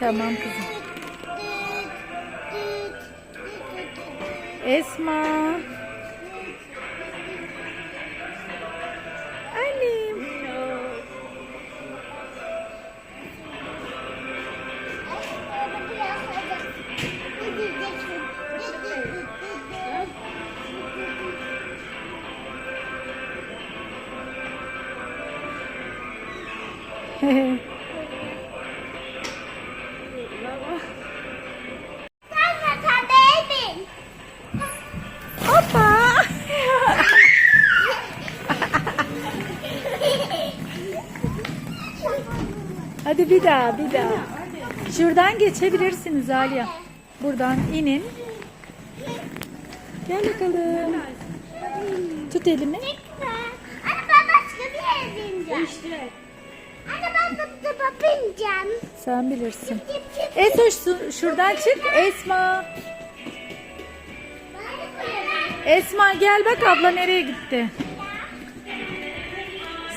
Tamam kızım. Esma. Hadi bir daha bir daha. Şuradan geçebilirsiniz Aliye. Buradan inin. Gel bakalım. Tut elimi. Anne ben başka bir yere bineceğim. İşte. Anne ben tıpa bineceğim. Sen bilirsin. Esoş şuradan çık. Esma. Esma gel bak abla nereye gitti.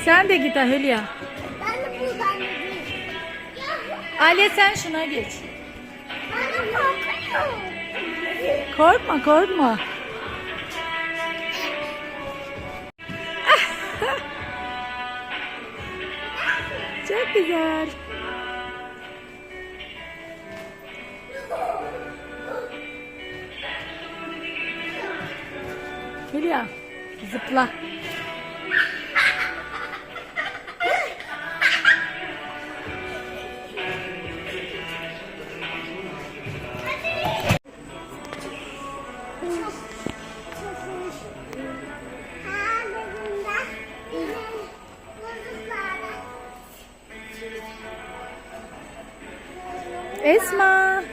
Sen de git Hülya. Ben de buradan Ali sen şuna geç. anne korkuyorum. Korkma korkma. Çok güzel. Hülya zıpla. Esma.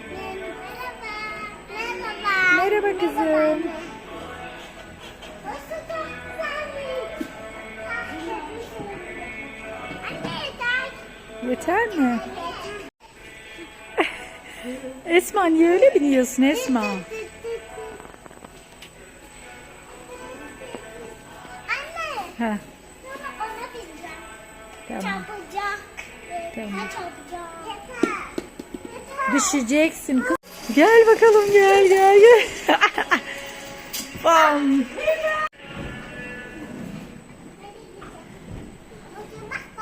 Merhaba kızım. Yeter mi? Esma niye öyle biniyorsun Esma? Anne. Ha, Sonra ona bineceğim. tamam. Çarpacak. Tamam. Ha. Yeter. Düşeceksin kız. Gel bakalım gel gel gel. Bam.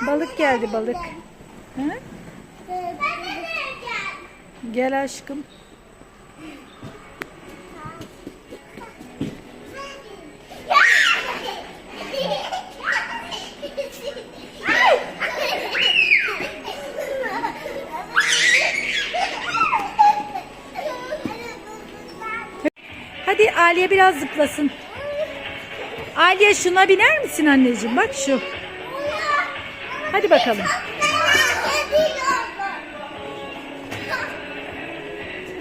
Balık geldi balık. Ha? Ben de bineceğim. Gel aşkım. Aliye biraz zıplasın. Aliye şuna biner misin anneciğim? Bak şu. Hadi bakalım.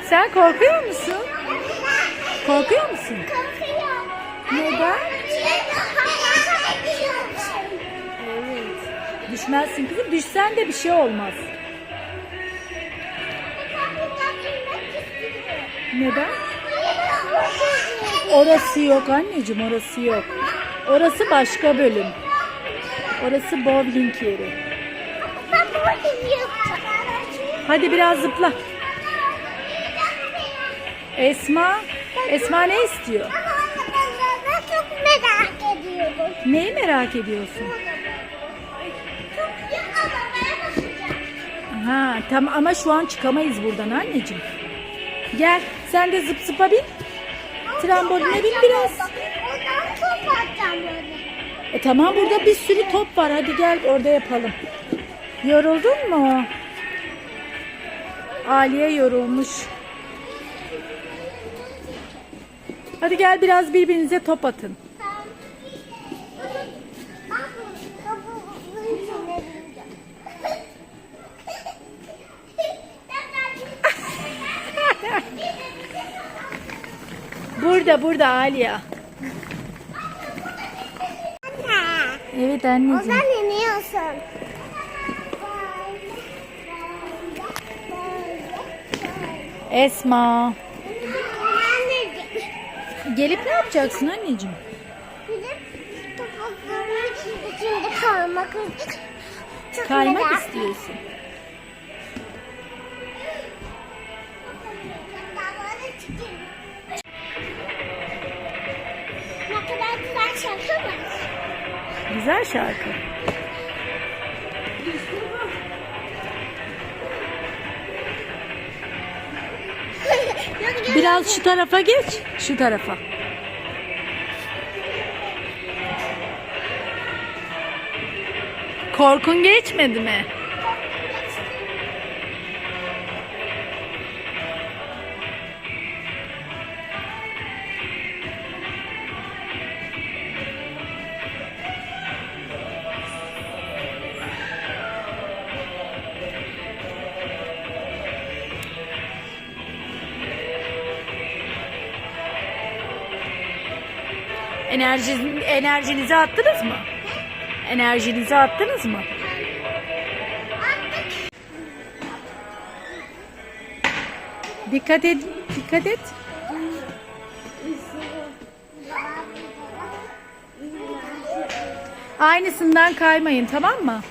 Sen korkuyor musun? Korkuyor musun? Neden? Evet. Düşmezsin kızım. Düşsen de bir şey olmaz. Neden? Orası yok anneciğim orası yok. Orası başka bölüm. Orası bowling yeri. Hadi biraz zıpla. Esma, Esma ne istiyor? Çok merak ediyorum. Neyi merak ediyorsun? Ha, tamam ama şu an çıkamayız buradan anneciğim. Gel, sen de zıp zıpa bin. Tramboline bin biraz. Ondan top atacağım böyle. E tamam burada bir sürü top var. Hadi gel orada yapalım. Yoruldun mu? Aliye yorulmuş. Hadi gel biraz birbirinize top atın. Tamam. Burada burada Aliye. Anne. Evet anneciğim. Ozan iniyorsun. Esma. Anneciğim. Gelip ne yapacaksın anneciğim? Gidip topuklarının içinde kalmak çok Kaymak merak istiyorsun. güzel şarkı mı? Güzel şarkı. Biraz şu tarafa geç. Şu tarafa. Korkun geçmedi mi? Enerji, enerjinizi attınız mı? Enerjinizi attınız mı? Dikkat et, dikkat et. Aynısından kaymayın tamam mı?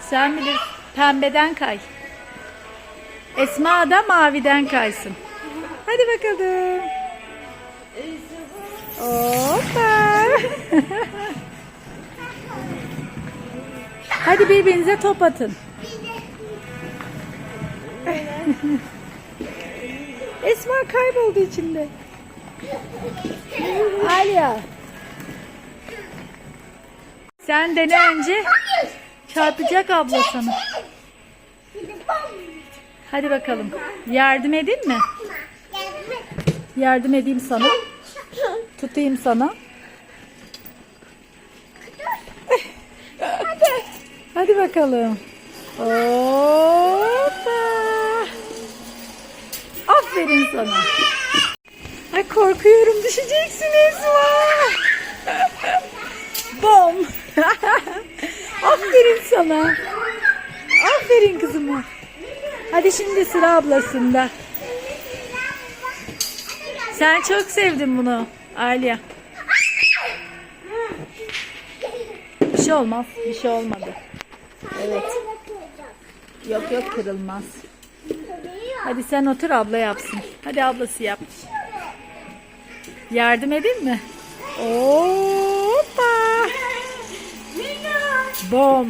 Sen bilirsin. Pembeden kay. Esma da maviden kaysın. Hadi bakalım. Hoppa. Hadi birbirinize top atın. Esma kayboldu içinde. Alya. Sen dene önce. Çarpacak abla sana. Hadi bakalım. Yardım edeyim mi? Yardım edeyim sana. Tutayım sana. Hadi bakalım. Hoppa. Aferin sana. Ay korkuyorum düşeceksin Esma. Bom. Aferin sana. Aferin kızıma. Hadi şimdi sıra ablasında. Sen çok sevdin bunu Aliye. Bir şey olmaz. Bir şey olmadı. Evet. Yok yok kırılmaz. Hadi sen otur abla yapsın. Hadi ablası yap. Yardım edeyim mi? Hoppa. Bom.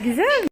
Güzel mi?